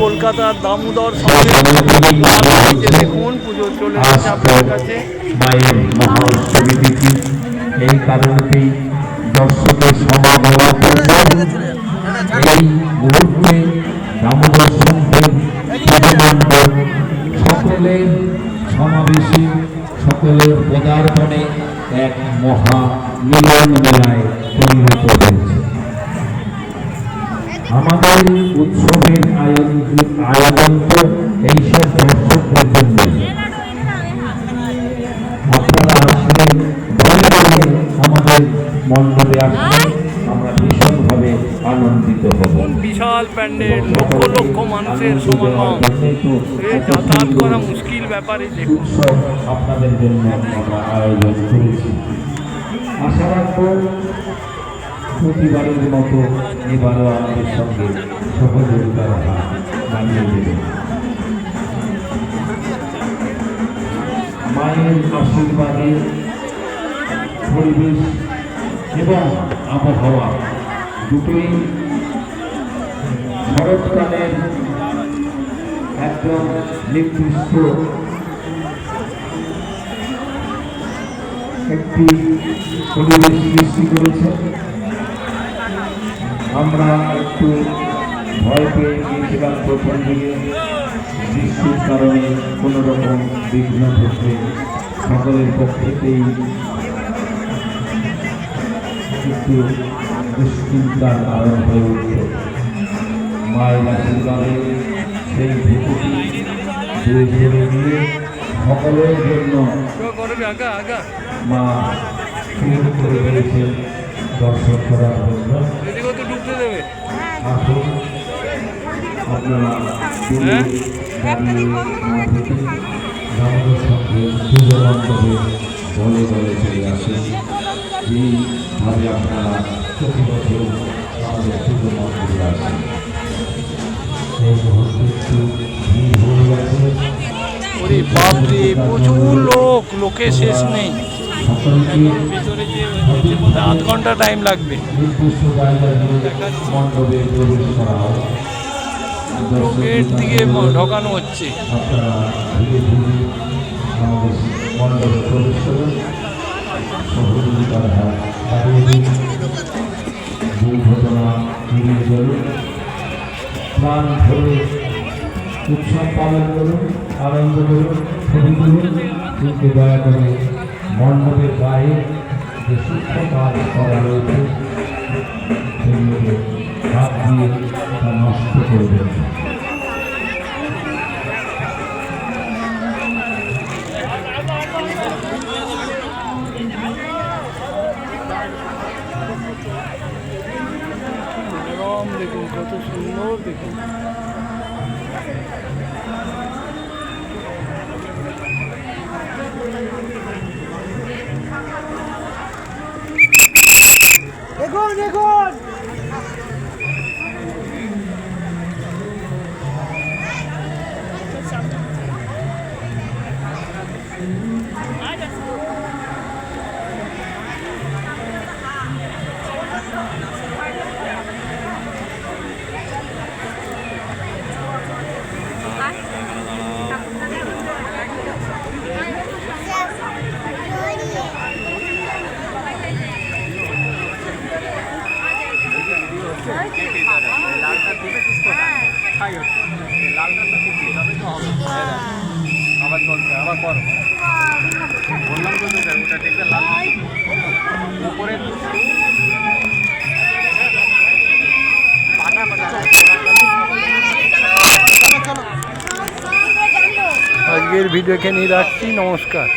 কলকাতার দামোদর সঙ্গে দেখুন পুজো চলে এসেছে আপনার কাছে। মায়ের মহা তিথি এই কারণেই দর্শকের সমাগম এই মুহূর্তে দামোদর সন্ধ্যের সকলের সমাবেশে সকলের পদার্পণে এক মহা মিলন মেলায় পরিণত হয়েছে। আমাদের উৎসবের আয়োজন আয়োজন তো এইসব দর্শকদের জন্য আপনারা আসলে আমাদের মণ্ডপে আসলে আনন্দিত হব। বিশাল প্যান্ডেল লক্ষ লক্ষ মানুষের সমাগম। যাতায়াত করা মুশকিল ব্যাপারে দেখুন। উৎসব আপনাদের জন্য আমরা আয়োজন করেছি। আশা রাখব প্রতিবারের মতো এবারও আমাদের সঙ্গে সহযোগিতার হাত বাড়িয়ে দেবেন মায়ের আশীর্বাদে পরিবেশ এবং আবহাওয়া দুটোই শরৎকালের একদম নির্দিষ্ট একটি পরিবেশ সৃষ্টি করেছে। আমরা একটু ভয় পেয়ে গিয়েছিলাম প্রথম দিকে। বৃষ্টির কারণে কোনো রকম বিঘ্ন ঘটলে সকলের পক্ষেতেই একটু দুশ্চিন্তার কারণ হয়ে উঠত মায়ের আশীর্বাদে সেই ভূতুটি ধীরে ধীরে নিয়ে সকলের জন্য মা সুযোগ করে দিয়েছেন দর্শক করার জন্য। আসুন আপনারা দাঁড়িয়ে আমাদের সঙ্গে পুজো বলে বলে চলে আসেন। যেইভাবে আপনারা আমাদের বাপরে, প্রচুর লোক, লোকে শেষ নেই। আধ ঘণ্টা টাইম লাগবে। মণ্ডপে প্রবেশ করা গেট দিকে ঢোকানো হচ্ছে দুর্ঘটনা এড়িয়ে চলুন। প্রাণ ধরে উৎসব পালন করুন, আনন্দ করুন, ছবি তুলুন। কিন্তু দয়া করে মণ্ডপের বাইরে যে সূক্ষ্ম কাজ করা রয়েছে সেগুলোকে হাত দিয়ে তা নষ্ট করবেন দেখুন কত সুন্দর দেখুন। দেখুন আজকের ভিডিও এখানেই রাখছি নমস্কার।